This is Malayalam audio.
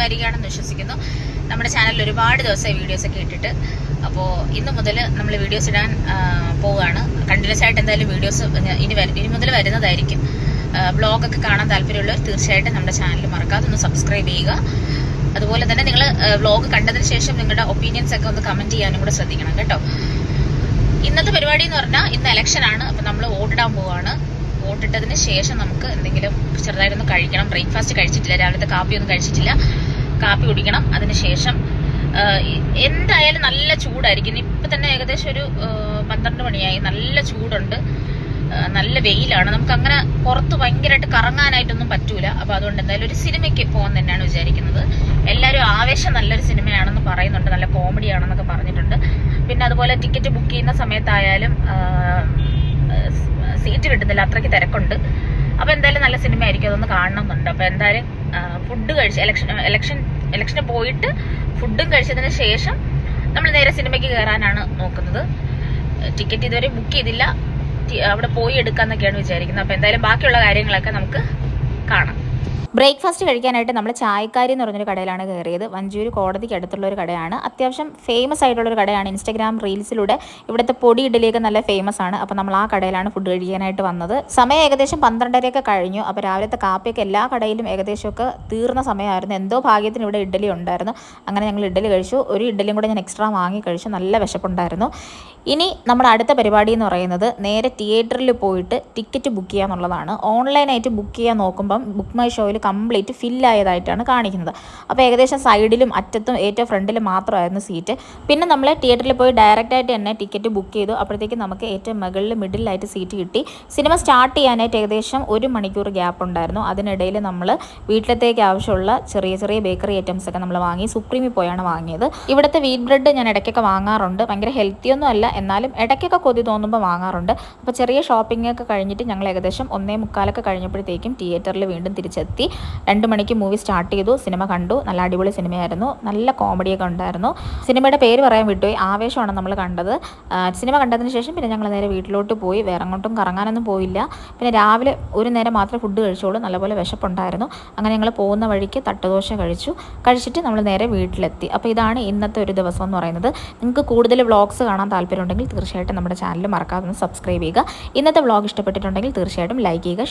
സുഖമായിരിക്കുകയാണെന്ന് വിശ്വസിക്കുന്നു. നമ്മുടെ ചാനലിൽ ഒരുപാട് ദിവസമായി വീഡിയോസ് ഒക്കെ ഇട്ടിട്ട്. അപ്പോൾ ഇന്ന് മുതൽ നമ്മൾ വീഡിയോസ് ഇടാൻ പോവുകയാണ്. കണ്ടിന്യൂസ് ആയിട്ട് എന്തായാലും വീഡിയോസ് ഇനി വരും ഇനി മുതൽ വരുന്നതായിരിക്കും. ബ്ലോഗൊക്കെ കാണാൻ താല്പര്യമുള്ളവർ തീർച്ചയായിട്ടും നമ്മുടെ ചാനൽ മറക്കാതെ ഒന്ന് സബ്സ്ക്രൈബ് ചെയ്യുക. അതുപോലെ തന്നെ നിങ്ങൾ വ്ലോഗ് കണ്ടതിന് ശേഷം നിങ്ങളുടെ ഒപ്പീനിയൻസ് ഒക്കെ ഒന്ന് കമന്റ് ചെയ്യാനും കൂടെ ശ്രദ്ധിക്കണം കേട്ടോ. ഇന്നത്തെ പരിപാടി എന്ന് പറഞ്ഞാൽ ഇന്ന് ഇലക്ഷൻ ആണ്. അപ്പൊ നമ്മൾ വോട്ടിടാൻ പോവാണ് വോട്ടിട്ടതിന് ശേഷം നമുക്ക് എന്തെങ്കിലും ചെറുതായിട്ടൊന്ന് കഴിക്കണം. ബ്രേക്ക്ഫാസ്റ്റ് കഴിച്ചിട്ടില്ല. രാവിലത്തെ കാപ്പിയൊന്നും കഴിച്ചിട്ടില്ല. കാപ്പി കുടിക്കണം. അതിനുശേഷം എന്തായാലും നല്ല ചൂടായിരിക്കും. ഇപ്പൊ തന്നെ ഏകദേശം ഒരു പന്ത്രണ്ട് മണിയായി. നല്ല ചൂടുണ്ട്. നല്ല വെയിലാണ്. നമുക്ക് അങ്ങനെ പുറത്ത് ഭയങ്കരമായിട്ട് കറങ്ങാനായിട്ടൊന്നും പറ്റൂല. അപ്പൊ അതുകൊണ്ട് എന്തായാലും ഒരു സിനിമയ്ക്ക് പോകാൻ തന്നെയാണ് വിചാരിക്കുന്നത്. എല്ലാവരും ആവേശം നല്ലൊരു സിനിമയാണെന്ന് പറയുന്നുണ്ട്. നല്ല കോമഡി ആണെന്നൊക്കെ പറഞ്ഞിട്ടുണ്ട്. പിന്നെ അതുപോലെ ടിക്കറ്റ് ബുക്ക് ചെയ്യുന്ന സമയത്തായാലും സീറ്റ് കിട്ടുന്നില്ല. അത്രയ്ക്ക് തിരക്കുണ്ട്. അപ്പൊ എന്തായാലും നല്ല സിനിമ ആയിരിക്കും അതൊന്ന് കാണണമെന്നുണ്ട്. അപ്പൊ എന്തായാലും ഫുഡ് കഴിച്ച് ഇലക്ഷൻ ഇലക്ഷൻ ഇലക്ഷന് പോയിട്ട് ഫുഡും കഴിച്ചതിന് ശേഷം നമ്മൾ നേരെ സിനിമയ്ക്ക് കയറാനാണ് നോക്കുന്നത്. ടിക്കറ്റ് ഇതുവരെ ബുക്ക് ചെയ്തില്ല. അവിടെ പോയി എടുക്കാന്നൊക്കെയാണ് വിചാരിക്കുന്നത്. അപ്പൊ എന്തായാലും ബാക്കിയുള്ള കാര്യങ്ങളൊക്കെ നമുക്ക് കാണാം. ബ്രേക്ക്ഫാസ്റ്റ് കഴിക്കാനായിട്ട് നമ്മൾ ചായക്കാരി എന്ന് പറഞ്ഞൊരു കടയിലാണ് കയറിയത്. വഞ്ചൂർ കോടതിക്ക് അടുത്തുള്ള ഒരു കടയാണ്. അത്യാവശ്യം ഫേമസ് ആയിട്ടുള്ള ഒരു കടയാണ്. ഇൻസ്റ്റാഗ്രാം റീൽസിലൂടെ ഇവിടുത്തെ പൊടി ഇഡലിയൊക്കെ നല്ല ഫേമസ് ആണ്. അപ്പോൾ നമ്മൾ ആ കടയിലാണ് ഫുഡ് കഴിക്കാനായിട്ട് വന്നത്. സമയം ഏകദേശം പന്ത്രണ്ടരയൊക്കെ കഴിഞ്ഞു. അപ്പോൾ രാവിലത്തെ കാപ്പിയൊക്കെ എല്ലാ കടയിലും ഏകദേശമൊക്കെ തീർന്ന സമയമായിരുന്നു. എന്തോ ഭാഗ്യത്തിന് ഇവിടെ ഇഡലി ഉണ്ടായിരുന്നു. അങ്ങനെ ഞങ്ങൾ ഇഡലി കഴിച്ചു. ഒരു ഇഡലിയും കൂടെ ഞാൻ എക്സ്ട്രാ വാങ്ങി കഴിച്ചു. നല്ല വിശപ്പുണ്ടായിരുന്നു. ഇനി നമ്മുടെ അടുത്ത പരിപാടി എന്ന് പറയുന്നത് നേരെ തിയേറ്ററിൽ പോയിട്ട് ടിക്കറ്റ് ബുക്ക് ചെയ്യുക എന്നുള്ളതാണ് ഓൺലൈനായിട്ട് ബുക്ക് ചെയ്യാൻ നോക്കുമ്പം ബുക്ക് മൈ ഷോയിൽ കംപ്ലീറ്റ് ഫില്ലായതായിട്ടാണ് കാണിക്കുന്നത്. അപ്പോൾ ഏകദേശം സൈഡിലും അറ്റത്തും ഏറ്റവും ഫ്രണ്ടിലും മാത്രമായിരുന്നു സീറ്റ് പിന്നെ നമ്മൾ തിയേറ്ററിൽ പോയി ഡയറക്റ്റ് ആയിട്ട് തന്നെ ടിക്കറ്റ് ബുക്ക് ചെയ്തു. അപ്പോഴത്തേക്ക് നമുക്ക് ഏറ്റവും മുകളിൽ മിഡിലായിട്ട് സീറ്റ് കിട്ടി. സിനിമ സ്റ്റാർട്ട് ചെയ്യാനായിട്ട് ഏകദേശം ഒരു മണിക്കൂർ ഗ്യാപ്പ് ഉണ്ടായിരുന്നു. അതിനിടയിൽ നമ്മൾ വീട്ടിലത്തേക്ക് ആവശ്യമുള്ള ചെറിയ ചെറിയ ബേക്കറി ഐറ്റംസ് ഒക്കെ നമ്മൾ വാങ്ങി സുപ്രീമിൽ പോയാണ് വാങ്ങിയത്. ഇവിടുത്തെ വീറ്റ് ബ്രെഡ് ഞാൻ ഇടയ്ക്കൊക്കെ വാങ്ങാറുണ്ട്. ഭയങ്കര ഹെൽത്തി അല്ല. എന്നാലും ഇടയ്ക്കൊക്കെ കൊതി തോന്നുമ്പോൾ വാങ്ങാറുണ്ട്. അപ്പോൾ ചെറിയ ഷോപ്പിംഗ് ഒക്കെ കഴിഞ്ഞിട്ട് ഞങ്ങൾ ഏകദേശം ഒന്നേ മുക്കാലൊക്കെ കഴിഞ്ഞപ്പോഴത്തേക്കും തിയേറ്ററിൽ വീണ്ടും തിരിച്ചെത്തി. രണ്ട് മണിക്ക് മൂവി സ്റ്റാർട്ട് ചെയ്തു സിനിമ കണ്ടു. നല്ല അടിപൊളി സിനിമയായിരുന്നു നല്ല കോമഡിയൊക്കെ ഉണ്ടായിരുന്നു. സിനിമയുടെ പേര് പറയാൻ വിട്ടുപോയി. ആവേശമാണ് നമ്മൾ കണ്ടത്. സിനിമ കണ്ടതിന് ശേഷം പിന്നെ ഞങ്ങൾ നേരെ വീട്ടിലോട്ട് പോയി. വേറെ അങ്ങോട്ടും കറങ്ങാനൊന്നും പോയില്ല. പിന്നെ രാവിലെ ഒരു നേരം മാത്രമേ ഫുഡ് കഴിച്ചോളൂ നല്ലപോലെ വിശപ്പുണ്ടായിരുന്നു. അങ്ങനെ ഞങ്ങൾ പോകുന്ന വഴിക്ക് തട്ടുദോശ കഴിച്ചു. കഴിച്ചിട്ട് നമ്മൾ നേരെ വീട്ടിലെത്തി. അപ്പോൾ ഇതാണ് ഇന്നത്തെ ഒരു ദിവസം എന്ന് പറയുന്നത്. നിങ്ങൾക്ക് കൂടുതൽ വ്ളോഗ്സ് കാണാൻ താല്പര്യമുണ്ടെങ്കിൽ തീർച്ചയായിട്ടും നമ്മുടെ ചാനൽ മറക്കാതെ സബ്സ്ക്രൈബ് ചെയ്യുക. ഇന്നത്തെ വ്ളോഗ് ഇഷ്ടപ്പെട്ടിട്ടുണ്ടെങ്കിൽ തീർച്ചയായിട്ടും ലൈക്ക് ചെയ്യുക